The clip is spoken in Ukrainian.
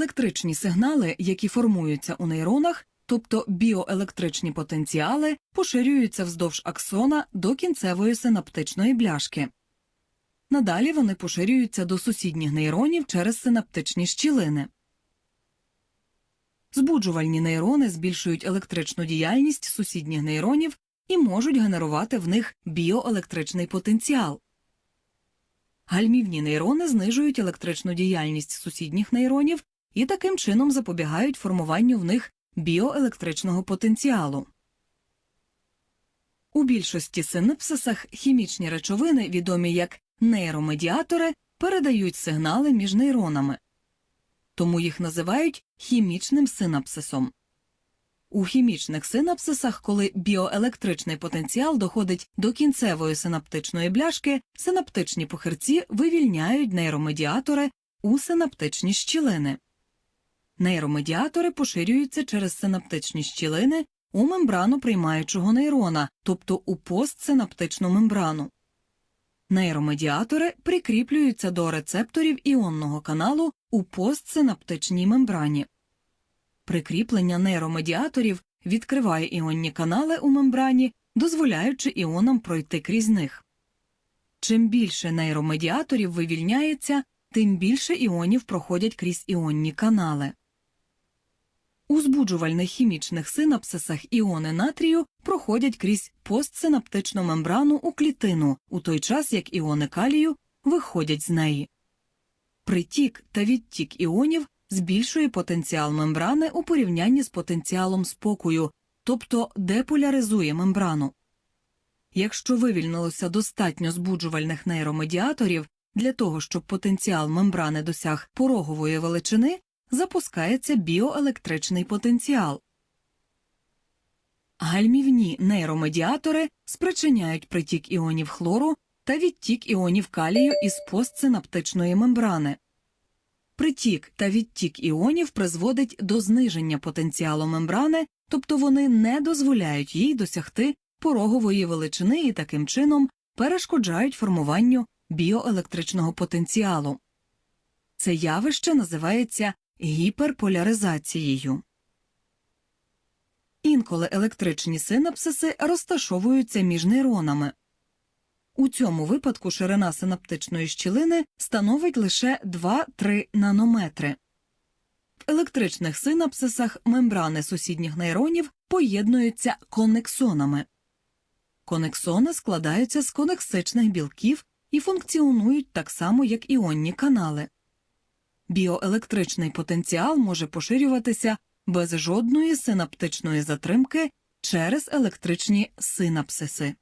Електричні сигнали, які формуються у нейронах, тобто біоелектричні потенціали, поширюються вздовж аксона до кінцевої синаптичної бляшки. Надалі вони поширюються до сусідніх нейронів через синаптичні щілини. Збуджувальні нейрони збільшують електричну діяльність сусідніх нейронів і можуть генерувати в них біоелектричний потенціал. Гальмівні нейрони знижують електричну діяльність сусідніх нейронів і таким чином запобігають формуванню в них біоелектричного потенціалу. У більшості синапсисах хімічні речовини, відомі як нейромедіатори, передають сигнали між нейронами, тому їх називають хімічним синапсисом. У хімічних синапсисах, коли біоелектричний потенціал доходить до кінцевої синаптичної бляшки, синаптичні похирці вивільняють нейромедіатори у синаптичні щілини. Нейромедіатори поширюються через синаптичні щілини у мембрану приймаючого нейрона, тобто у постсинаптичну мембрану. Нейромедіатори прикріплюються до рецепторів іонного каналу у постсинаптичній мембрані. Прикріплення нейромедіаторів відкриває іонні канали у мембрані, дозволяючи іонам пройти крізь них. Чим більше нейромедіаторів вивільняється, тим більше іонів проходять крізь іонні канали. У збуджувальних хімічних синапсисах іони натрію проходять крізь постсинаптичну мембрану у клітину, у той час як іони калію виходять з неї. Притік та відтік іонів збільшує потенціал мембрани у порівнянні з потенціалом спокою, тобто деполяризує мембрану. Якщо вивільнилося достатньо збуджувальних нейромедіаторів для того, щоб потенціал мембрани досяг порогової величини, запускається біоелектричний потенціал. Гальмівні нейромедіатори спричиняють притік іонів хлору та відтік іонів калію із постсинаптичної мембрани. Притік та відтік іонів призводить до зниження потенціалу мембрани, тобто вони не дозволяють їй досягти порогової величини і таким чином перешкоджають формуванню біоелектричного потенціалу. Це явище називається гіперполяризацією. Інколи електричні синапсиси розташовуються між нейронами. У цьому випадку ширина синаптичної щілини становить лише 2-3 нанометри. В електричних синапсисах мембрани сусідніх нейронів поєднуються конексонами. Конексони складаються з конексичних білків і функціонують так само, як іонні канали. Біоелектричний потенціал може поширюватися без жодної синаптичної затримки через електричні синапсиси.